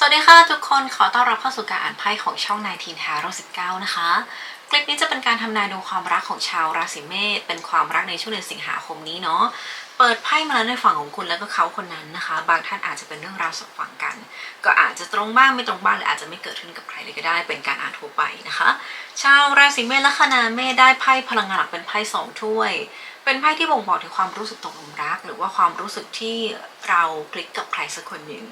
สวัสดีค่ะทุกคนขอต้อนรับเข้าสู่การอ่านไพ่ของช่องนายทีนแฮร์โร19 นะคะ คลิปนี้จะเป็นการทำนายดูความรักของชาวราศีเมษเป็นความรักในช่วงเดือนสิงหาคมนี้เนาะเปิดไพ่มาแล้วในฝั่งของคุณแล้วก็เขาคนนั้นนะคะ บางท่านอาจจะเป็นเรื่องราวสองฝั่งกัน ก็อาจจะตรงบ้างไม่ตรงบ้างหรืออาจจะไม่เกิดขึ้นกับใครเลยก็ได้ เป็นการอ่านทั่วไปนะคะ ชาวราศีเมษลัคนาเมษได้ไพ่พลังงานหลักเป็นไพ่สองถ้วย เป็นไพ่ที่บ่งบอกถึงความรู้สึกตกหลุมรัก หรือว่าความรู้สึกที่เราคลิกกับใครสักคนหนึ่ง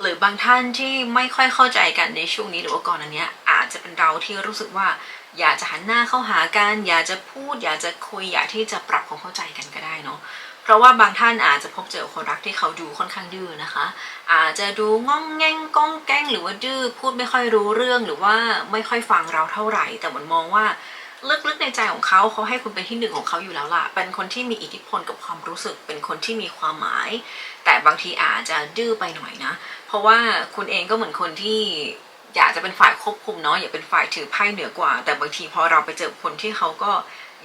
หรือบางท่านที่ไม่ค่อยเข้าใจกันในช่วงนี้หรือว่าก่อนอันเนี้ยอาจจะเป็นเราที่รู้สึกว่า อยากจะหันหน้าเข้าหากันอยากจะพูด อยากจะคุยอยากที่จะปรับความเข้าใจกันก็ได้เนาะเพราะว่าบางท่านอาจจะพบเจอคนรักที่เขาดูค่อนข้างดื้อนะคะ อาจจะดูง่องแง่งก้องแก้งหรือว่าดื้อพูดไม่ค่อยรู้เรื่องหรือว่าไม่ค่อยฟังเราเท่าไหร่ แต่เหมือนมองว่า ลึกๆในใจของเขาเขาให้คุณเป็นที่หนึ่งของเขาอยู่แล้วล่ะ เป็นคนที่มีอิทธิพลกับความรู้สึก เป็นคนที่มีความหมาย แต่บางทีอาจจะดื้อไปหน่อยนะ เพราะว่าคุณเองก็เหมือนคนที่อยากจะเป็นฝ่ายควบคุมเนาะ อยากเป็นฝ่ายถือไพ่เหนือกว่า แต่บางทีพอเราไปเจอคนที่เขาก็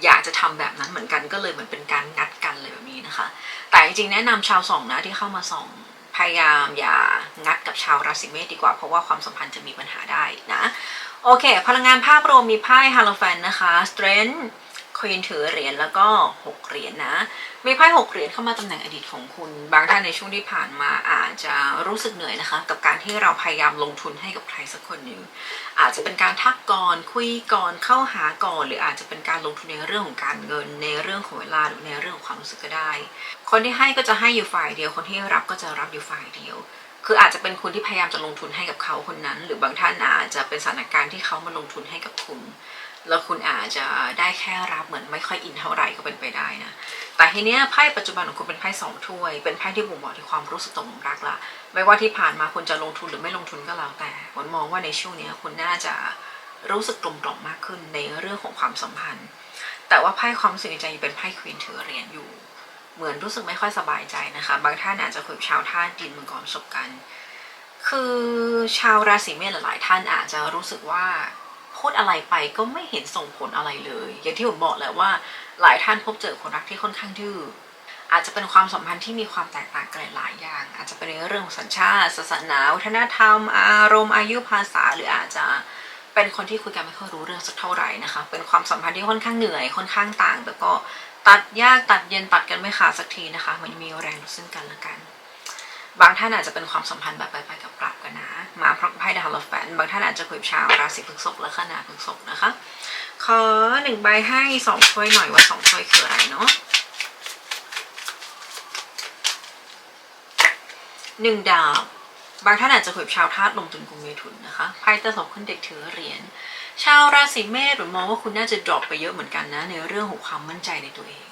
อยากจะทำแบบนั้นเหมือนกัน ก็เลยเหมือนเป็นการงัดกันเลยแบบนี้นะคะ แต่จริงๆแนะนำชาวสองนะที่เข้ามาส่องพยายามอย่างัดกับชาวราศีเมษดีกว่า เพราะว่าความสัมพันธ์จะมีปัญหาได้นะ โอเค พลังงานภาพรวมมีไพ่ฮาโลแฟนนะคะ Strength ควีนถือเหรียญแล้วก็ 6 เหรียญนะ มีไพ่6เหรียญเข้ามาตำแหน่งอดีตของคุณ บางท่านในช่วงที่ผ่านมาอาจจะรู้สึกเหนื่อยนะคะ กับการที่เราพยายามลงทุนให้กับใครสักคนหนึ่งอาจจะเป็นการทักก่อนคุยก่อนเข้าหาก่อน หรืออาจจะเป็นการลงทุนในเรื่องของการเงิน ในเรื่องของเวลาหรือในเรื่องของความรู้สึกก็ได้ คนที่ให้ก็จะให้อยู่ฝ่ายเดียว คนที่รับก็จะรับอยู่ฝ่ายเดียว คืออาจจะเป็นคุณที่พยายามจะลงทุนให้กับเขาคนนั้น หรือบางท่านอาจจะเป็นสถานการณ์ที่เขามาลงทุนให้กับคุณ แล้วคุณอาจจะได้แค่รับเหมือนไม่ค่อยอินเท่าไหร่ก็เป็นไปได้นะ แต่ทีเนี้ยไพ่ปัจจุบันของคุณเป็นไพ่สองถ้วย เป็นไพ่ที่บ่งบอกถึงความรู้สึกตกหลุมรักละ ไม่ว่าที่ผ่านมาคุณจะลงทุนหรือไม่ลงทุนก็แล้วแต่ผมมองว่าในช่วงเนี้ยคุณน่าจะรู้สึกกลมกล่อมมากขึ้นในเรื่องของความสัมพันธ์ แต่ว่าไพ่ความรู้สึกในใจเป็นไพ่ควีนถือเหรียญอยู่ เหมือนรู้สึกไม่ค่อยสบายใจนะคะ บางท่านอาจจะคุยกับชาวท่าดินมังกรประสบการณ์คือชาวราศีเมษหลาย ๆ ท่านอาจจะรู้สึกว่าพูดอะไรไปก็ไม่เห็นส่งผลอะไรเลย อย่างที่ผมบอกแหละว่าหลายท่านพบเจอคนรักที่ค่อนข้างดื้ออาจจะเป็นความสัมพันธ์ที่มีความแตกต่างกันหลายอย่าง อาจจะเป็นในเรื่องของสัญชาติศาสนาวัฒนธรรม อารมณ์อายุภาษาหรืออาจจะ เป็นคนที่คุยกันไม่ค่อยรู้เรื่องสักเท่าไหร่นะคะ เป็นความสัมพันธ์ที่ค่อนข้างเหนื่อยค่อนข้างต่าง แต่ก็ตัดยากตัดเย็นตัดกันไม่ขาดสักทีนะคะ มันมีแรงซึ่งกันและกัน บางท่านอาจจะเป็นความสัมพันธ์แบบไปไปกับกลับกันนะมาพร้อมไพ่ดาวลแฟนบางท่านอาจจะคุยกับชาวราศีพฤษภและขนาพฤษภนะคะ ขอหนึ่งใบให้สองถ้วยหน่อยว่าสองถ้วยคืออะไรเนาะหนึ่งดาบ บางท่านอาจจะคุยกับชาวธาตุลมตุนกุมเมถุนนะคะไพ่ตะสบขึ้นเด็กถือเหรียญชาวราศีเมษหรือมองว่าคุณน่าจะดรอปไปเยอะเหมือนกันนะในเรื่องของความมั่นใจในตัวเอง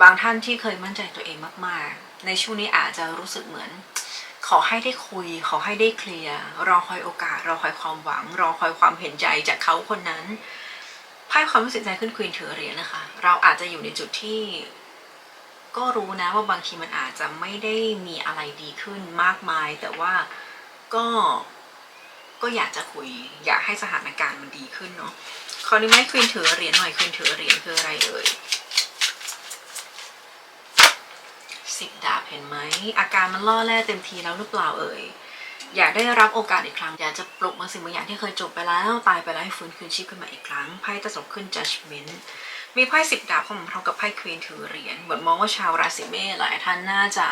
บางท่านที่เคยมั่นใจตัวเองมากๆ ในช่วงนี้อาจจะรู้สึกเหมือน ขอให้ได้คุย ขอให้ได้เคลียร์รอคอยโอกาส รอคอยความหวัง รอคอยความเห็นใจจากเขาคนนั้นไพ่ความรู้สึกใจขึ้นควีนถือเหรียญนะคะ เราอาจจะอยู่ในจุดที่ ก็รู้นะว่าบางทีมันอาจจะไม่ได้มีอะไรดีขึ้นมากมาย แต่ว่าก็ก็อยากจะคุย อยากให้สถานการณ์มันดีขึ้นเนาะคราวนี้ไม่ควีนถือเหรียญหน่อยควีนถือเหรียญคืออะไรเอ่ยสิบดาบเห็นไหมอาการมันล่อแร่เต็มทีแล้วหรือเปล่าเอ่ยอยากได้รับโอกาสอีกครั้ง อยากจะปลุกบางสิ่งบางอย่างที่เคยจบไปแล้วตายไปแล้วให้ฟื้นคืนชีพขึ้นมาอีกครั้งไพ่ตะสบขึ้น judgment มีไพ่สิบดาบเข้ามาพร้อมกับไพ่ควีนถือเหรียญเหมือนมองว่าชาวราศีเมษหลายท่านน่าจะ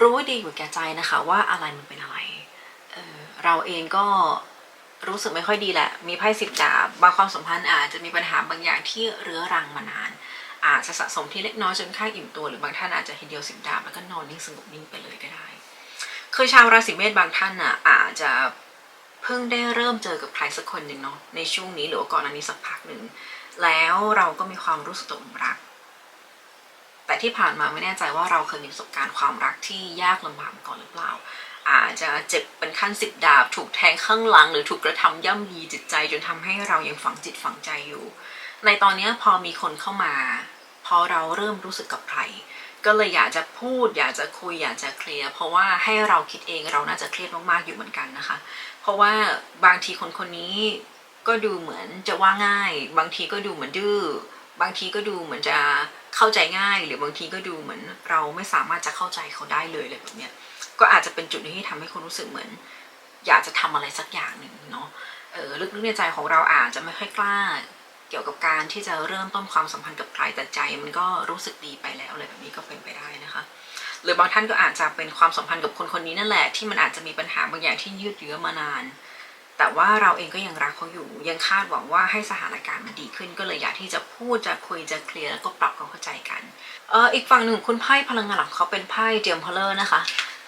รู้ดีอยู่แก่ใจนะคะว่าอะไรมันเป็นอะไรเเราเองก็รู้สึกไม่ค่อยดีแหละ มีไพ่สิบดาบบางความสัมพันธ์อาจจะมีปัญหาบางอย่างที่เรื้อรังมานาน อาจจะสะสมที่เล็กน้อยจนค่าอิ่มตัวหรือบางท่านอาจจะเห็นเดียวสิบดาบแล้วก็นอนนิ่งสงบนิ่งไปเลยก็ได้คือชาวราศีเมษบางท่านน่ะอาจจะเพิ่งได้เริ่มเจอกับใครสักคนหนึ่งเนาะในช่วงนี้หรือว่าก่อนอันนี้สักพักหนึ่ง แล้วเราก็มีความรู้สึกตกหลุมรัก แต่ที่ผ่านมาไม่แน่ใจว่าเราเคยมีประสบการณ์ความรักที่ยากลำบากก่อนหรือเปล่า อาจจะเจ็บเป็นขั้นสิบดาบ ถูกแทงข้างหลัง หรือถูกกระทำย่ำยีจิตใจ จนทำให้เรายังฝังจิตฝังใจอยู่ ในตอนนี้พอมีคนเข้ามา พอเราเริ่มรู้สึกกับใครก็เลยอยากจะพูดอยากจะคุยอยากจะเคลียร์เพราะว่าให้เราคิดเองเราน่าจะเครียดมากๆอยู่เหมือนกันนะคะ เพราะว่าบางทีคนคนนี้ ก็ดูเหมือนจะว่าง่าย บางทีก็ดูเหมือนดื้อ บางทีก็ดูเหมือนจะเข้าใจง่าย หรือบางทีก็ดูเหมือนเราไม่สามารถจะเข้าใจเขาได้เลยอะไรแบบเนี้ยก็อาจจะเป็นจุดนึงที่ทำให้คุณรู้สึกเหมือน อยากจะทำอะไรสักอย่างหนึ่งเนาะเออลึกๆในใจของเราอาจจะไม่ค่อยกล้า เกี่ยวกับการที่จะเริ่มต้นความสัมพันธ์กับใครแต่ใจ มันก็รู้สึกดีไปแล้วอะไรแบบนี้ก็เป็นไปได้นะคะ หรือบางท่านก็อาจจะเป็นความสัมพันธ์กับคนคนนี้นั่นแหละที่มันอาจจะมีปัญหาบางอย่างที่ยืดเยื้อมานาน แต่ว่าเราเองก็ยังรักเขาอยู่ ยังคาดหวังว่าให้สถานการณ์มันดีขึ้น ก็เลยอยากที่จะพูดจะคุยจะเคลียร์แล้วก็ปรับความเข้าใจกันเอออีกฝั่งหนึ่งคุณไพ่พลังงานหลักเขาเป็นไพ่เดียมเพลเลอร์นะคะ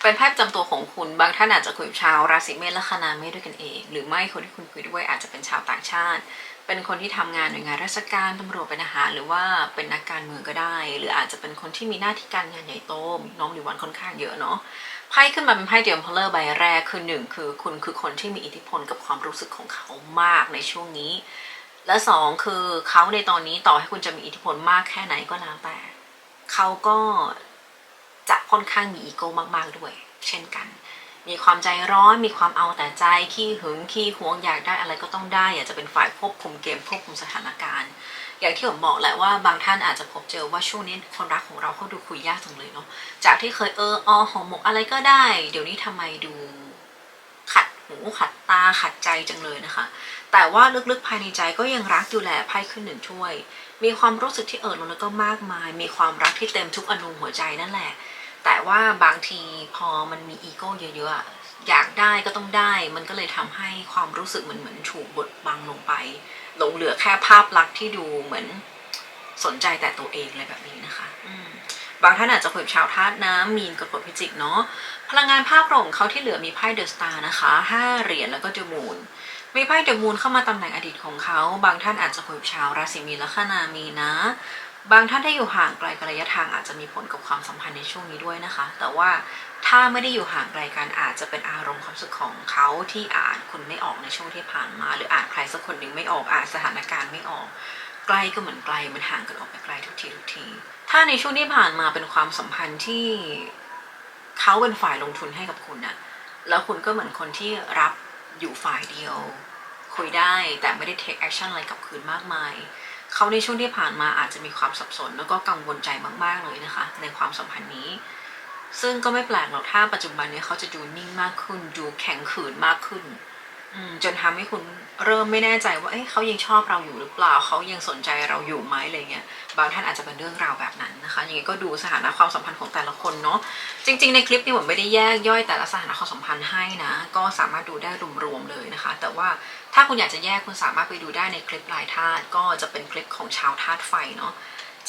เป็นไพ่ประจำตัวของคุณบางท่านอาจจะคุยกับชาวราศีเมษและคณาเมษด้วยกันเอง หรือไม่คนที่คุณคุยด้วยอาจจะเป็นชาวต่างชาติ เป็นคนที่ทำงานหน่วยงานราชการตำรวจเป็นอาหาร หรือว่าเป็นนักการเมืองก็ได้ หรืออาจจะเป็นคนที่มีหน้าที่การงานใหญ่โตมีน้องหรือวันค่อนข้างเยอะเนาะ ไพ่ขึ้นมาเป็นไพ่เดียมเพลเลอร์ใบแรกคือหนึ่งคือคุณคือคนที่มีอิทธิพลกับความรู้สึกของเขามากในช่วงนี้ และสองคือเขาในตอนนี้ต่อให้คุณจะมีอิทธิพลมากแค่ไหนก็แล้วแต่เขาก็จะค่อนข้างมีอีโก้มาก ๆด้วย เช่นกัน มีความใจร้อนมีความเอาแต่ใจขี้หึงขี้หวงอยากได้อะไรก็ต้องได้ อยากจะเป็นฝ่ายควบคุมเกมควบคุมสถานการณ์ อย่างที่ผมบอกแหละว่าบางท่านอาจจะพบเจอว่าช่วงนี้คนรักของเราเขาดูคุยยากจังเลยเนาะจากที่เคยเออออหอมหมกอะไรก็ได้ เดี๋ยวนี้ทำไมดูขัดหูขัดตาขัดใจจังเลยนะคะ แต่ว่าลึกๆภายในใจก็ยังรักอยู่แหละไพ่ขึ้นหนึ่งถ้วย มีความรู้สึกที่เอิดล้นแล้วก็มากมาย มีความรักที่เต็มทุกอนูหัวใจนั่นแหละ แต่ว่าบางทีพอมันมีอีโก้เยอะๆอยากได้ก็ต้องได้ มันก็เลยทำให้ความรู้สึกมันเหมือนถูกบดบังลงไป หลงเหลือแค่ภาพลักษณ์ที่ดูเหมือนสนใจแต่ตัวเองอะไรแบบนี้นะคะบางท่านอาจจะคุยกับชาวธาตุน้ำมีนกับกฎพิจิกเนาะพลังงานภาพรวมของเขาที่เหลือมีไพ่เดอะสตาร์นะคะห้าเหรียญแล้วก็เดอะมูนมีไพ่เดอะมูนเข้ามาตำแหน่งอดีตของเขา บางท่านอาจจะคุยกับชาวราศีมีนและคนามีนะ บางท่านที่อยู่ห่างไกลกันระยะทางอาจจะมีผลกับความสัมพันธ์ในช่วงนี้ด้วยนะคะ แต่ว่าถ้าไม่ได้อยู่ห่างไกลกันอาจจะเป็นอารมณ์ความรู้สึกของเขาที่อ่านคุณไม่ออกในช่วงที่ผ่านมา หรืออ่านใครสักคนหนึ่งไม่ออกอ่านสถานการณ์ไม่ออกใกล้ก็เหมือนไกลมันห่างกันออกไปไกลทุกทีทุกที ถ้าในช่วงที่ผ่านมาเป็นความสัมพันธ์ที่เขาเป็นฝ่ายลงทุนให้กับคุณอะแล้วคุณก็เหมือนคนที่รับอยู่ฝ่ายเดียว คุยได้แต่ไม่ได้ take action อะไรกับคืนมากมาย เขาในช่วงที่ผ่านมาอาจจะมีความสับสน แล้วก็กังวลใจมาก ๆ เลยนะคะ ในความสัมพันธ์นี้ ซึ่งก็ไม่แปลกหรอกถ้าปัจจุบันนี้เขาจะดูนิ่งมากขึ้น ดูแข็งขืนมากขึ้นจนทำให้คุณเริ่มไม่แน่ใจว่าเอ้ยเขายังชอบเราอยู่หรือเปล่าเขายังสนใจเราอยู่ไหมอะไรเงี้ยบางท่านอาจจะเป็นเรื่องราวแบบนั้นนะคะยังไงก็ดูสถานะความสัมพันธ์ของแต่ละคนเนาะจริง ๆ ในคลิปนี้ผมไม่ได้แยกย่อยแต่ละสถานะความสัมพันธ์ให้นะ ก็สามารถดูได้รวมๆเลยนะคะ แต่ว่า ถ้าคุณอยากจะแยกคุณสามารถไปดูได้ในคลิปลายธาตุก็จะเป็นคลิปของชาวธาตุไฟเนาะ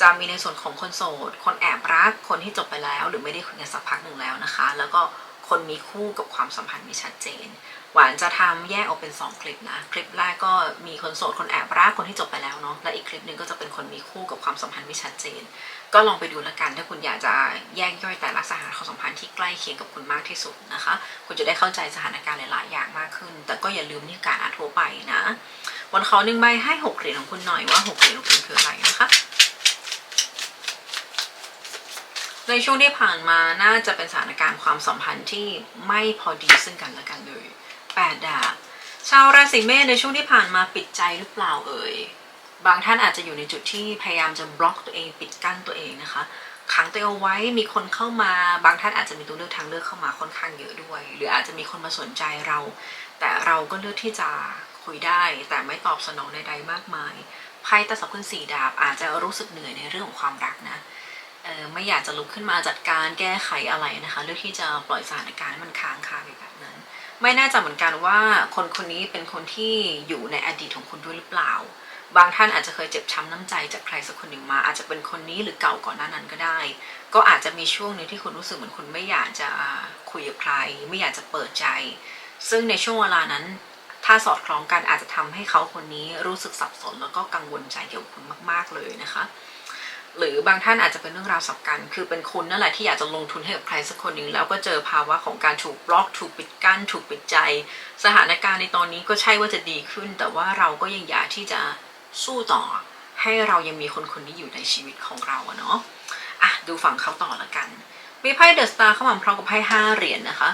จะมีในส่วนของคนโสด คนแอบรัก คนที่จบไปแล้ว หรือไม่ได้คุยกันสักพักหนึ่งแล้วนะคะ แล้วก็ คนมีคู่กับความสัมพันธ์ที่ชัดเจน หวานจะทำแยกออกเป็น 2 คลิปนะ คลิปแรกก็มีคนโสดคนแอบรักคนที่จบไปแล้วเนาะและอีกคลิปหนึ่งก็จะเป็นคนมีคู่กับความสัมพันธ์ที่ชัดเจน ก็ลองไปดูแล้วกันถ้าคุณอยากจะแยกย่อยแต่ละสถานความสัมพันธ์ที่ใกล้เคียงกับคุณมากที่สุดนะคะ คุณจะได้เข้าใจสถานการณ์หลายๆอย่างมากขึ้น แต่ก็อย่าลืมนี่การอ่านทั่วไปนะวันขอหนึ่งใบให้หกเหรียญของคุณหน่อยว่าหกเหรียญของคุณคืออะไรนะคะ ในช่วงที่ผ่านมาน่าจะเป็นสถานการณ์ความสัมพันธ์ที่ไม่พอดีซึ่งกันและกันเลยแปดดาบชาวราศีเมษในช่วงที่ผ่านมาปิดใจหรือเปล่าเอ่ยบางท่านอาจจะอยู่ในจุดที่พยายามจะบล็อกตัวเองปิดกั้นตัวเองนะคะขังตัวเอาไว้มีคนเข้ามาบางท่านอาจจะมีตัวเลือกทางเลือกเข้ามาค่อนข้างเยอะด้วย หรืออาจจะมีคนมาสนใจเรา แต่เราก็เลือกที่จะคุยได้ แต่ไม่ตอบสนองใดๆมากมายไพ่ตะสับขึ้นสี่ดาบอาจจะรู้สึกเหนื่อยในเรื่องของความรักนะ ไม่อยากจะลุกขึ้นมาจัดการแก้ไขอะไรนะคะเลือกที่จะปล่อยสถานการณ์ให้มันค้างคาไปแบบนั้น ไม่แน่ใจเหมือนกันว่าคนคนนี้เป็นคนที่อยู่ในอดีตของคุณด้วยหรือเปล่า บางท่านอาจจะเคยเจ็บช้ำน้ำใจจากใครสักคนหนึ่งมา อาจจะเป็นคนนี้หรือเก่าก่อนหน้านั้นก็ได้ ก็อาจจะมีช่วงนึงที่คุณรู้สึกเหมือนคุณไม่อยากจะคุยกับใคร ไม่อยากจะเปิดใจ ซึ่งในช่วงเวลานั้นถ้าสอดคล้องกันอาจจะทำให้เขาคนนี้รู้สึกสับสน แล้วก็กังวลใจเกี่ยวกับคุณมาก ๆเลยนะคะ หรือบางท่านอาจจะเป็นเรื่องราวสับกันคือเป็นคุณนั่นแหละที่อยากจะลงทุนให้กับใครสักคนหนึ่งแล้วก็เจอภาวะของการถูกบล็อก ถูกปิดกั้น ถูกปิดใจ สถานการณ์ในตอนนี้ก็ใช่ว่าจะดีขึ้น แต่ว่าเราก็ยังอยากที่จะสู้ต่อ ให้เรายังมีคนคนนี้อยู่ในชีวิตของเราเนาะอะดูฝั่งเขาต่อละกัน มีไพ่เดอะสตาร์เข้ามาพร้อมกับไพ่ห้าเหรียญนะคะ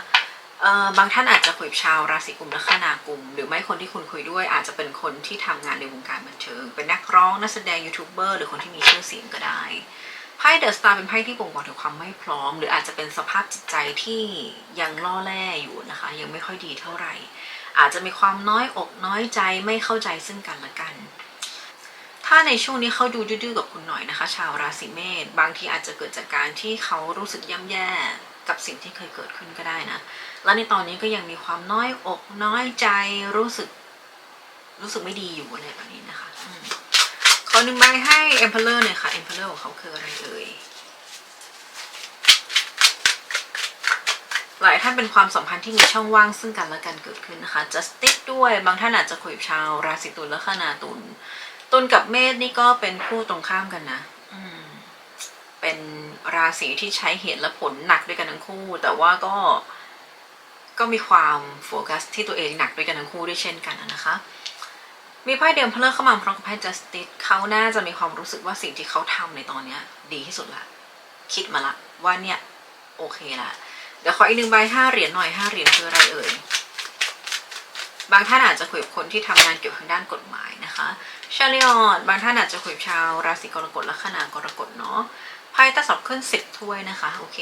บางท่านอาจจะคุยกับชาวราศีกุมและคนากุม หรือไม่คนที่คุณคุยด้วยอาจจะเป็นคนที่ทำงานในวงการบันเทิง เป็นนักร้องนักแสดงยูทูบเบอร์หรือคนที่มีชื่อเสียงก็ได้ไพ่เดอะสตาร์เป็นไพ่ที่บ่งบอกถึงความไม่พร้อม หรืออาจจะเป็นสภาพจิตใจที่ยังล่อแร่อยู่นะคะ ยังไม่ค่อยดีเท่าไหร่ อาจจะมีความน้อยอกน้อยใจไม่เข้าใจซึ่งกันและกัน ถ้าในช่วงนี้เขาดูดื้อกับคุณหน่อยนะคะ ชาวราศีเมษบางทีอาจจะเกิดจากการที่เขารู้สึกย่ำแย่ กับสิ่งที่เคยเกิดขึ้นก็ได้นะ และในตอนนี้ก็ยังมีความน้อยอกน้อยใจรู้สึก รู้สึกไม่ดีอยู่อะไรแบบนี้นะคะอขอหนึ่งใบให้ Emperor หน่อยค่ะ Emperor ของเขาคืออะไรเอ่ยหลายท่านเป็นความสัมพันธ์ที่มีช่องว่างซึ่งกันและกันเกิดขึ้นนะคะ justice ด้วยบางท่านอาจจะคุยกับชาว ราศีตุลและคนาตุลตุลกับเมษนี่ก็เป็นคู่ตรงข้ามกันนะอืเป็น ราศีที่ใช้เหตุและผลหนักด้วยกันทั้งคู่ แต่ว่าก็ก็มีความโฟกัสที่ตัวเองหนักด้วยกันทั้งคู่ด้วยเช่นกันนะคะ มีไพ่เดิมเพลเลอร์เข้ามาพร้อมกับไพ่ justice เขาน่าจะมีความรู้สึกว่าสิ่งที่เขาทำในตอนเนี้ย ดีที่สุดละคิดมาละว่าเนี่ยโอเคละเดี๋ยวขออีกหนึ่งใบห้าเหรียญหน่อยห้าเหรียญคืออะไรเอ่ยบางท่านอาจจะคุยกับคนที่ทำงานเกี่ยวกับด้านกฎหมายนะคะชาลิออนบางท่านอาจจะคุยกับชาวราศีกรกฎและขนากรกฎเนาะ ไพ่ตาสอบขึ้นสิบถ้วยนะคะ โอเค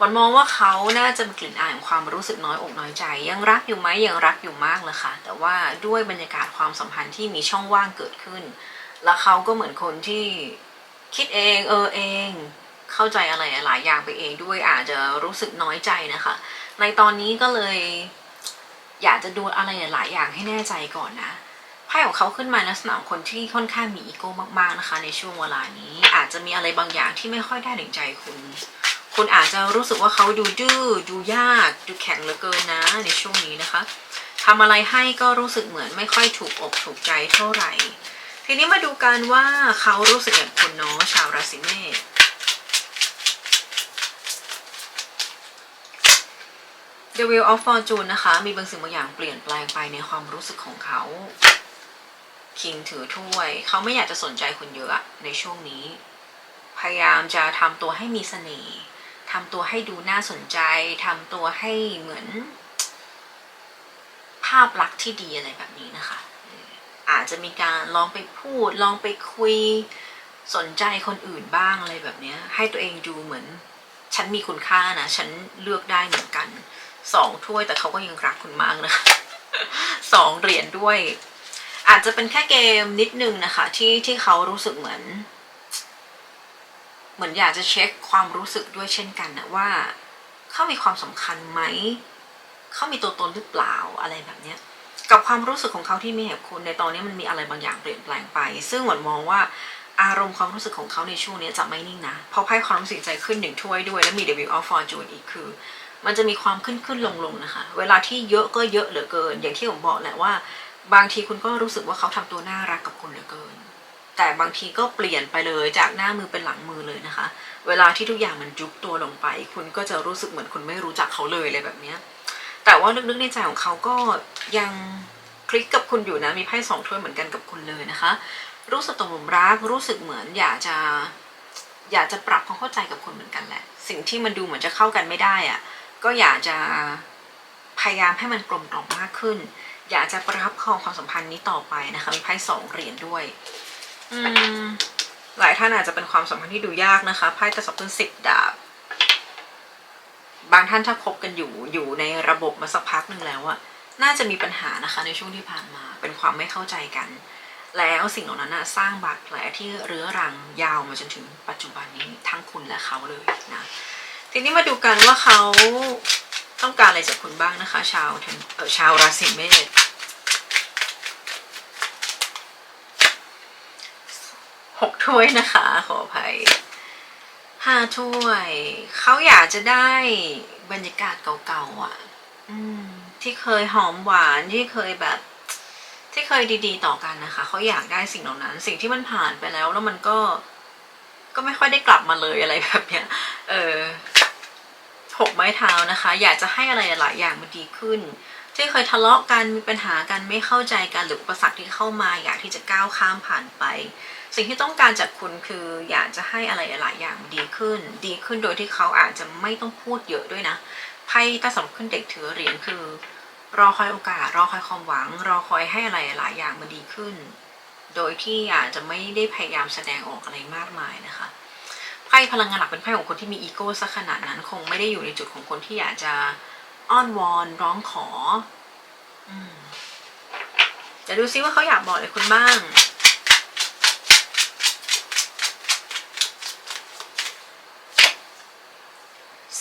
วันมองว่าเขาน่าจะมีกลิ่นอายของความรู้สึกน้อยอกน้อยใจ ยังรักอยู่ไหมยังรักอยู่มากเลยค่ะ แต่ว่าด้วยบรรยากาศความสัมพันธ์ที่มีช่องว่างเกิดขึ้น แล้วเขาก็เหมือนคนที่คิดเองเออเอง เข้าใจอะไรหลายอย่างไปเองด้วยอาจจะรู้สึกน้อยใจนะคะ ในตอนนี้ก็เลย อยากจะดูอะไรหลายอย่างให้แน่ใจก่อนนะ ไพ่ของเขาขึ้นมาลักษณะคนที่ค่อนข้างมีอีโก้มากๆนะคะ ในช่วงเวลานี้ อาจจะมีอะไรบางอย่างที่ไม่ค่อยได้ถึงใจคุณ คุณอาจจะรู้สึกว่าเขาดูดื้อดูยากดูแข็งเหลือเกินนะในช่วงนี้นะคะทำอะไรให้ก็รู้สึกเหมือนไม่ค่อยถูกอกถูกใจเท่าไหร่ ทีนี้มาดูกันว่าเขารู้สึกอย่างคุณเนาะชาวราศีเมษ The Wheel of Fortune นะคะ มีบางสิ่งบางอย่างเปลี่ยนแปลงไปในความรู้สึกของเขา คิงถือถ้วย เขาไม่อยากจะสนใจคุณเยอะในช่วงนี้ พยายามจะทำตัวให้มีเสน่ห์ทำตัวให้ดูน่าสนใจทำตัวให้เหมือน ภาพลักษณ์ที่ดีอะไรแบบนี้นะคะ อาจจะมีการลองไปพูด ลองไปคุย สนใจคนอื่นบ้างอะไรแบบนี้ให้ตัวเองดูเหมือน ฉันมีคุณค่านะ ฉันเลือกได้เหมือนกันสองถ้วยแต่เขาก็ยังรักคุณมากนะคะสองเหรียญด้วย อาจจะเป็นแค่เกมนิดนึงนะคะ ที่ที่เขารู้สึกเหมือน เหมือนอยากจะเช็คความรู้สึกด้วยเช่นกันนะว่า เขามีความสำคัญไหม เขามีตัวตนหรือเปล่าอะไรแบบเนี้ยกับความรู้สึกของเขาที่มีให้กับคุณในตอนนี้มันมีอะไรบางอย่างเปลี่ยนแปลงไป ซึ่งหมือนมองว่าอารมณ์ความรู้สึกของเขาในช่วงนี้จะไม่นิ่งนะ เพราะไพ่ความรู้สึกใจขึ้นหนึ่งถ้วยด้วย แล้วมี Wheel of Fortune อีกคือ มันจะมีความขึ้นขึ้นลงลงนะคะ เวลาที่เยอะก็เยอะเหลือเกิน อย่างที่ผมบอกแหละว่า บางทีคุณก็รู้สึกว่าเขาทำตัวน่ารักกับคุณเหลือเกิน แต่บางทีก็เปลี่ยนไปเลยจากหน้ามือเป็นหลังมือเลยนะคะ เวลาที่ทุกอย่างมันยุบตัวลงไป คุณก็จะรู้สึกเหมือนคุณไม่รู้จักเขาเลยอะไรแบบเนี้ยแต่ว่าลึกๆในใจของเขาก็ยังคลิกกับคุณอยู่นะ มีไพ่สองถ้วยเหมือนกันกับคุณเลยนะคะ รู้สึกตกหลุมรัก รู้สึกเหมือนอยากจะอยากจะปรับความเข้าใจกับคุณเหมือนกันแหละ สิ่งที่มันดูเหมือนจะเข้ากันไม่ได้อะก็อยากจะพยายามให้มันกลมกล่อมมากขึ้น อยากจะประคับประคองความสัมพันธ์นี้ต่อไปนะคะมีไพ่สองเหรียญด้วยอืมหลายท่านอาจจะเป็นความสัมพันธ์ที่ดูยากนะคะไพ่ตะสับเป็นสิบดาบบางท่านถ้าคบกันอยู่อยู่ในระบบมาสักพักหนึ่งแล้วอะน่าจะมีปัญหานะคะในช่วงที่ผ่านมาเป็นความไม่เข้าใจกัน แล้วสิ่งเหล่านั้นนะสร้างบาดแผลที่เรื้อรังยาวมาจนถึงปัจจุบันนี้ทั้งคุณและเขาเลยนะทีนี้มาดูกันว่าเขา ต้องการอะไรจากคุณบ้างนะคะ ชาวเทนเออชาวราศีเมษหกถ้วยนะคะ ขออภัยห้าถ้วย เขาอยากจะได้บรรยากาศเก่าๆอะ อืม ที่เคยหอมหวานที่เคยแบบ ที่เคยดีๆ ต่อกันนะคะเขาอยากได้สิ่งเหล่านั้น สิ่งที่มันผ่านไปแล้ว แล้วมันก็ ก็ไม่ค่อยได้กลับมาเลยอะไรแบบเนี้ย เออ หกไม้เท้านะคะ อยากจะให้อะไรหลายอย่างมันดีขึ้นที่เคยทะเลาะกันมีปัญหากันไม่เข้าใจกันหรืออุปสรรคที่เข้ามาอยากที่จะก้าวข้ามผ่านไป สิ่งที่ต้องการจากคุณคืออยากจะให้อะไรหลายอย่างมันดีขึ้น ดีขึ้นโดยที่เขาอาจจะไม่ต้องพูดเยอะด้วยนะไพ่ตาสำหรับขึ้นเด็กถือเหรียญคือ รอคอยโอกาส รอคอยความหวัง รอคอยให้อะไรหลายอย่างมันดีขึ้น โดยที่อาจจะไม่ได้พยายามแสดงออกอะไรมากมายนะคะ ไพ่พลังงานหลักเป็นไพ่ของคนที่มีอีโก้ซะขนาดนั้น คงไม่ได้อยู่ในจุดของคนที่อยากจะอ้อนวอนร้องขออืมเดี๋ยวดูซิว่าเขาอยากบอกอะไรคุณบ้าง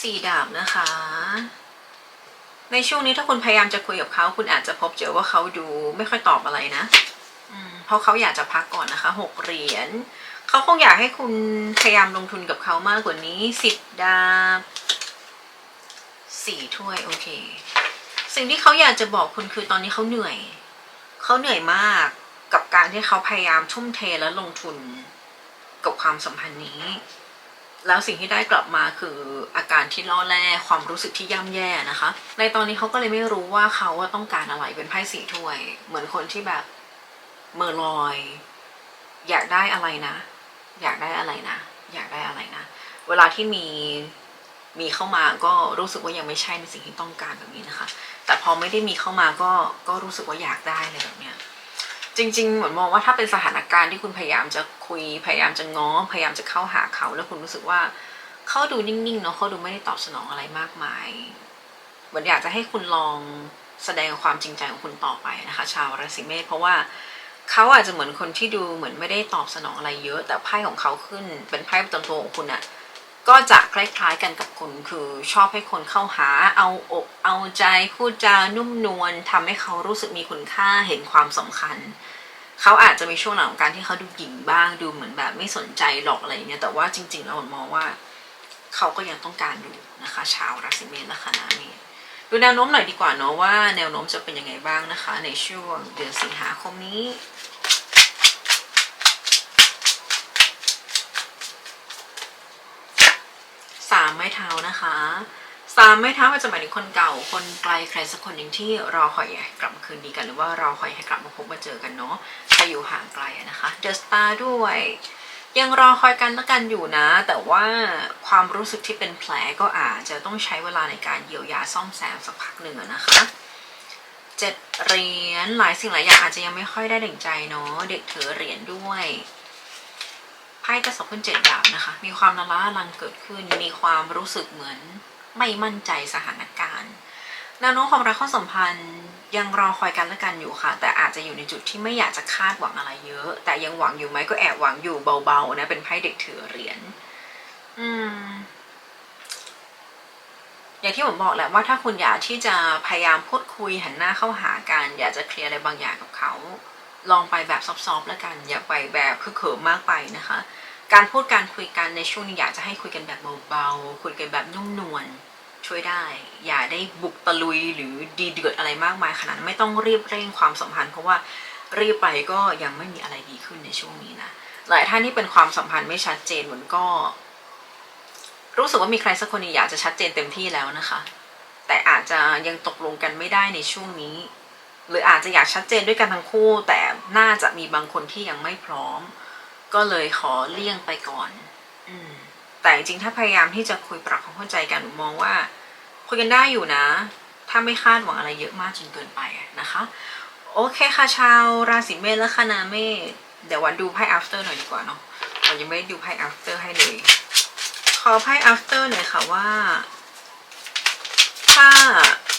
สี่ดาบนะคะ ในช่วงนี้ถ้าคุณพยายามจะคุยกับเขา คุณอาจจะพบเจอว่าเขาดูไม่ค่อยตอบอะไรนะเพราะเขาอยากจะพักก่อนนะคะหกเหรียญ เขาคงอยากให้คุณพยายามลงทุนกับเขามากกว่านี้สิบดาบสี่ถ้วย โอเค สิ่งที่เขาอยากจะบอกคุณคือตอนนี้เขาเหนื่อย เขาเหนื่อยมากกับการที่เขาพยายามทุ่มเทและลงทุนกับความสัมพันธ์นี้ แล้วสิ่งที่ได้กลับมาคืออาการที่ล่อแร่ความรู้สึกที่ย่ำแย่นะคะ ในตอนนี้เขาก็เลยไม่รู้ว่าเขาว่าต้องการอะไรเป็นไพ่สีถ้วย เหมือนคนที่แบบเมอลอย อยากได้อะไรนะ อยากได้อะไรนะ อยากได้อะไรนะ เวลาที่มีมีเข้ามาก็รู้สึกว่ายังไม่ใช่ในสิ่งที่ต้องการแบบนี้นะคะ แต่พอไม่ได้มีเข้ามาก็ก็รู้สึกว่าอยากได้เลยแบบเนี้ยจริงๆเหมือนมองว่าถ้าเป็นสถานการณ์ที่คุณพยายามจะคุยพยายามจะง้อพยายามจะเข้าหาเขา แล้วคุณรู้สึกว่าเขาดูนิ่งๆเนาะเขาดูไม่ได้ตอบสนองอะไรมากมายเหมือนอยากจะให้คุณลองแสดงความจริงใจของคุณต่อไปนะคะ ชาวราศีเมษเพราะว่า เขาอาจจะเหมือนคนที่ดูเหมือนไม่ได้ตอบสนองอะไรเยอะ แต่ไพ่ของเขาขึ้นเป็นไพ่ประจำตัวของคุณอะก็จะคล้ายๆกันกับคุณคือชอบให้คนเข้าหาเอาอกเอาใจพูดจานุ่มนวลทำให้เขารู้สึกมีคุณค่าเห็นความสำคัญ เขาอาจจะมีช่วงหลังของการที่เขาดูหยิ่งบ้างดูเหมือนแบบไม่สนใจหรอกอะไรเงี้ยแต่ว่าจริงๆแล้วผมมองว่า เขาก็ยังต้องการดูนะคะ ชาวราศีเมษและคณะนี้ ดูแนวโน้มหน่อยดีกว่าเนาะว่าแนวโน้มจะเป็นยังไงบ้างนะคะ ในช่วงเดือนสิงหาคมนี้สามไม้เท้านะคะสามไม้เท้าอาจจะหมายถึงคนเก่าคนไกลใครสักคนหนึ่งที่รอคอยให้กลับมาคืนดีกันหรือว่ารอคอยให้กลับมาพบมาเจอกันเนาะใครอยู่ห่างไกลนะคะเดอะสตาร์ด้วย ยังรอคอยกันและกันอยู่นะ แต่ว่าความรู้สึกที่เป็นแผลก็อาจจะต้องใช้เวลาในการเยียวยาซ่อมแซมสักพักหนึ่งนะคะเจ็ดเหรียญหลายสิ่งหลายอย่างอาจจะยังไม่ค่อยได้ดั่งใจเนาะเด็กถือเหรียญด้วยไพ่กระสอบขึ้นเจ็ดดาบนะคะ มีความละล้าลังเกิดขึ้น มีความรู้สึกเหมือนไม่มั่นใจสถานการณ์แนวโน้มความรักความสัมพันธ์ ยังรอคอยกันและกันอยู่ค่ะ แต่อาจจะอยู่ในจุดที่ไม่อยากจะคาดหวังอะไรเยอะ แต่ยังหวังอยู่ไหมก็แอบหวังอยู่เบาๆนะเป็นไพ่เด็กถือเหรียญอืม อย่างที่ผมบอกแหละว่าถ้าคุณอยากที่จะพยายามพูดคุยหันหน้าเข้าหากันอยากจะเคลียร์อะไรบางอย่างกับเขา ลองไปแบบซอฟๆแล้วกัน อย่าไปแบบคือเขิมมากไปนะคะ การพูดการคุยกันในช่วงนี้อยากจะให้คุยกันแบบเบาๆคุยกันแบบนุ่มนวล ช่วยได้ อย่าได้บุกตะลุยหรือดีเดือดอะไรมากมายขนาดไม่ต้องรีบเร่งความสัมพันธ์ เพราะว่ารีบไปก็ยังไม่มีอะไรดีขึ้นในช่วงนี้นะหลายท่านที่เป็นความสัมพันธ์ไม่ชัดเจนเหมือนก็ รู้สึกว่ามีใครสักคนนึงอยากจะชัดเจนเต็มที่แล้วนะคะ แต่อาจจะยังตกลงกันไม่ได้ในช่วงนี้ หรืออาจจะอยากชัดเจนด้วยกันทั้งคู่ แต่น่าจะมีบางคนที่ยังไม่พร้อม ก็เลยขอเลี่ยงไปก่อน อืมแต่จริงๆถ้าพยายามที่จะคุยปรับความเข้าใจกันหนูมองว่า คุยกันได้อยู่นะ ถ้าไม่คาดหวังอะไรเยอะมากจนเกินไปนะคะ โอเคค่ะชาวราศีเมษและคณาเมษเดี๋ยววันดูไพ่ after หน่อยดีกว่าเนาะวันยังไม่ได้ดูไพ่ after ให้เลย ขอไพ่ after หน่อยค่ะว่า ถ้า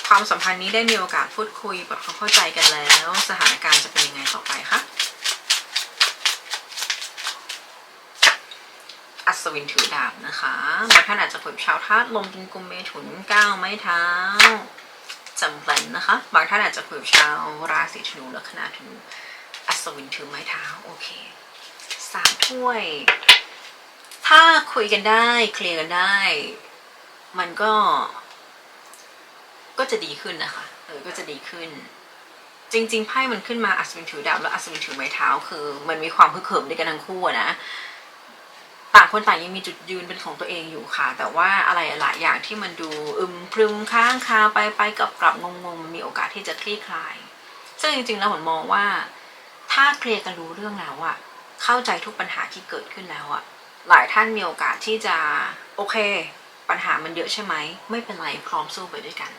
ความสัมพันธ์นี้ได้มีโอกาสพูดคุยปรับความเข้าใจกันแล้ว สถานการณ์จะเป็นยังไงต่อไปคะ อัศวินถือดาบนะคะบางท่านอาจจะคุยกับชาวธาตุลมกินกุมเมถุนก้าวไม้เท้าจำเป็นนะคะ บางท่านอาจจะคุยกับชาวราศีธนูลัคนาธนูอัศวินถือไม้เท้าโอเคสามถ้วย ถ้าคุยกันได้เคลียร์กันได้ มันก็ ก็จะดีขึ้นนะคะเออก็จะดีขึ้น จริงๆไพ่มันขึ้นมาอัศวินถือดาบแล้วอัศวินถือไม้เท้า คือ มันมีความพึกเขิมด้วยกันทั้งคู่นะ ต่างคนต่างยังมีจุดยืนเป็นของตัวเองอยู่ค่ะ แต่ว่าอะไรหลายอย่างที่มันดูอึมพรึมค้างคาไปไปกลับกลับงงงๆมันมีโอกาสที่จะคลี่คลาย ซึ่งจริงๆแล้วผมมองว่า ถ้าเคลียร์กันรู้เรื่องแล้วอะเข้าใจทุกปัญหาที่เกิดขึ้นแล้วอะหลายท่านมีโอกาสที่จะโอเค ปัญหามันเยอะใช่ไหมไม่เป็นไรพร้อมสู้ไปด้วยกัน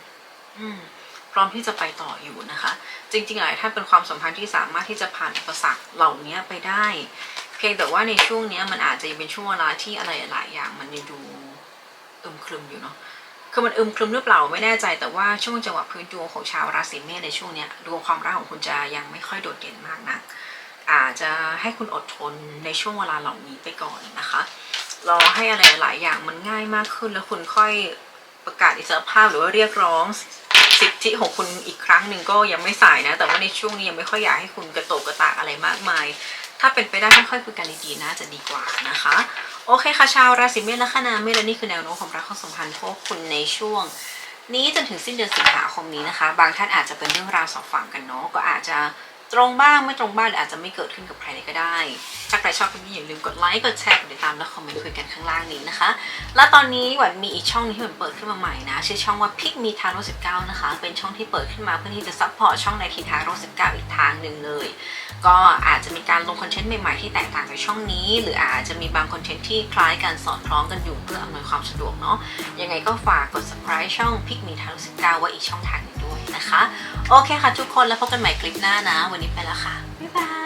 อืมพร้อมที่จะไปต่ออยู่นะคะ จริงๆหลายท่านเป็นความสัมพันธ์ที่สามารถที่จะผ่านอุปสรรคเหล่านี้ไปได้ เพียงแต่ว่าในช่วงเนี้ยมันอาจจะยังเป็นช่วงเวลาที่อะไรหลายอย่างมันยังดูอึมครึมอยู่เนาะคือมันอึมครึมหรือเปล่าไม่แน่ใจแต่ว่าช่วงจังหวะพื้นดวงของชาวราศีเมษในช่วงเนี้ยดวงความรักของคุณจะยังไม่ค่อยโดดเด่นมากนักอาจจะให้คุณอดทนในช่วงเวลาเหล่านี้ไปก่อนนะคะรอให้อะไรหลายอย่างมันง่ายมากขึ้นแล้วคุณค่อยประกาศอิสรภาพหรือว่าเรียกร้องสิทธิของคุณอีกครั้งหนึ่งก็ยังไม่สายนะ แต่ว่าในช่วงนี้ยังไม่ค่อยอยากให้คุณกระโตกกระตากอะไรมากมาย ถ้าเป็นไปได้ค่อยๆคุยกันดีๆน่าจะดีกว่านะคะ โอเคค่ะชาวราศีเมษและคณะเมษและนี่คือแนวโน้มความรักความสัมพันธ์พวกคุณในช่วง นี้จนถึงสิ้นเดือนสิงหาคมนี้นะคะ บางท่านอาจจะเป็นเรื่องราวสองฝั่งกันเนาะก็อาจจะ ตรงบ้างไม่ตรงบ้างออาจจะไม่เกิดขึ้นกับใครเลยก็ได้ ถ้าใครชอบคลิปนี้อย่าลืมกดไลค์กดแชร์กดติดตามและคอมเมนต์คุยกันข้างล่างนี้นะคะ และตอนนี้หวันมีอีกช่องนึงที่หวันเปิดขึ้นมาใหม่นะ ชื่อช่องว่าพิกมีทาโร่19นะคะ เป็นช่องที่เปิดขึ้นมาเพื่อที่จะซัพพอร์ตช่องในทีทาโร่19อีกทางหนึ่งเลย ก็อาจจะมีการลงคอนเทนต์ใหม่ๆที่แตกต่างจากช่องนี้ หรืออาจจะมีบางคอนเทนต์ที่คล้ายกันสอดคล้องกันอยู่เพื่ออำนวยความสะดวกเนาะยังไงก็ฝากกด subscribe ช่องพิกมีทาโร่19ไว้อีกช่องทางนึง นะคะ โอเคค่ะทุกคนแล้วพบกันใหม่คลิปหน้านะ วันนี้ไปแล้วค่ะ บ๊ายบาย